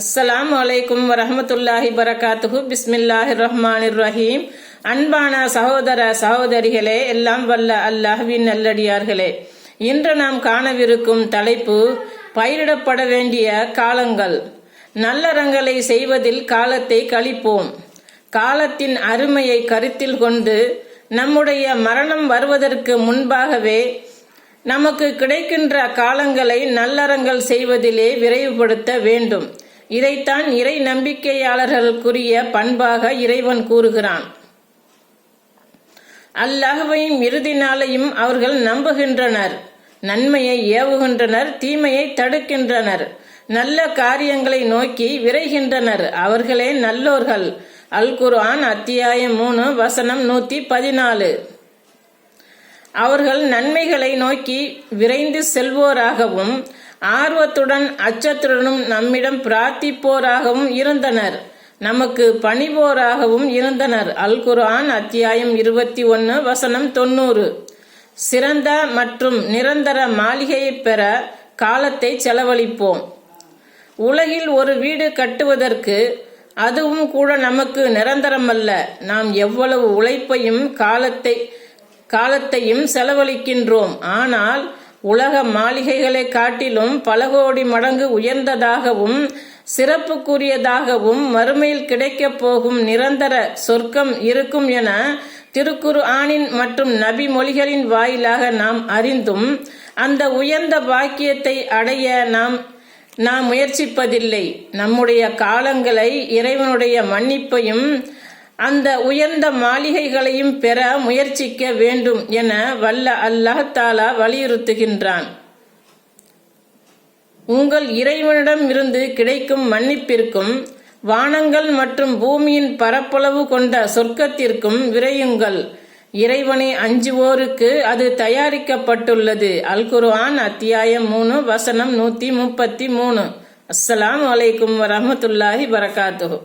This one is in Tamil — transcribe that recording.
அஸ்ஸலாம் அலைக்கும் வரமத்துல்லாஹி பரகாத்துஹு பிஸ்மில்லாஹி ரஹ்மான் ரஹீம் அன்பான சகோதர சகோதரிகளே எல்லாம் வல்ல அல்லாஹ்வின் நல்லடியார்களே. இன்று நாம் காணவிருக்கும் தலைப்பு பயிரிடப்பட வேண்டிய காலங்கள். நல்லறங்களை செய்வதில் காலத்தை கழிப்போம். காலத்தின் அருமையை கருத்தில் கொண்டு நம்முடைய மரணம் வருவதற்கு முன்பாகவே நமக்கு கிடைக்கின்ற காலங்களை நல்லறங்கள் செய்வதிலே விரைவுபடுத்த வேண்டும். இதைத்தான் இறை நம்பிக்கையாளர்களுக்குரிய பண்பாக இறைவன் கூறுகிறான். அல்லாஹுவையும் இறுதி நாளையும் அவர்கள் நம்புகின்றனர். நன்மையை ஏவுகின்றனர் தீமையை தடுக்கின்றனர். நல்ல காரியங்களை நோக்கி விரைகின்றனர். அவர்களே நல்லோர்கள். அல் குர்ஆன் அத்தியாயம் மூணு வசனம் நூத்தி பதினாலு. அவர்கள் நன்மைகளை நோக்கி விரைந்து செல்வோராகவும் ஆர்வத்துடன் அச்சத்துடனும் நம்மிடம் பிரார்த்திப்போராகவும் இருந்தனர். நமக்கு பணிபோராகவும் இருந்தனர். அல் குர்ஆன் அத்தியாயம் இருபத்தி ஒன்று வசனம் தொண்ணூறு. சிறந்த மற்றும் நிரந்தர மாளிகையை பெற காலத்தை செலவழிப்போம். உலகில் ஒரு வீடு கட்டுவதற்கு அதுவும் கூட நமக்கு நிரந்தரமல்ல. நாம் எவ்வளவு உழைப்பையும் காலத்தை காலத்தையும் செலவழிக்கின்றோம். ஆனால் உலக மாளிகைகளை காட்டிலும் பல கோடி மடங்கு உயர்ந்ததாகவும் சிறப்புக்குரியதாகவும் மறுமையில் கிடைக்கப் போகும் நிரந்தர சொர்க்கம் இருக்கும் என திருக்குரு ஆனின் மற்றும் நபி மொழிகளின் வாயிலாக நாம் அறிந்தும் அந்த உயர்ந்த பாக்கியத்தை அடைய நாம் நாம் முயற்சிப்பதில்லை. நம்முடைய காலங்களை இறைவனுடைய மன்னிப்பையும் அந்த உயர்ந்த மாளிகைகளையும் பெற முயற்சிக்க வேண்டும் என வல்ல அல்லாஹ் தாலா வலியுறுத்துகின்றான். உங்கள் இறைவனிடம் இருந்து கிடைக்கும் மன்னிப்பிற்கும் வானங்கள் மற்றும் பூமியின் பரப்பளவு கொண்ட சொர்க்கத்திற்கும் விரையுங்கள். இறைவனை அஞ்சுவோருக்கு அது தயாரிக்கப்பட்டுள்ளது. அல்குர்ஆன் அத்தியாயம் மூணு வசனம் நூத்தி முப்பத்தி மூணு. அஸ்ஸலாம் வலைக்கும் வரமத்துல்லாஹி வரகாத்துஹு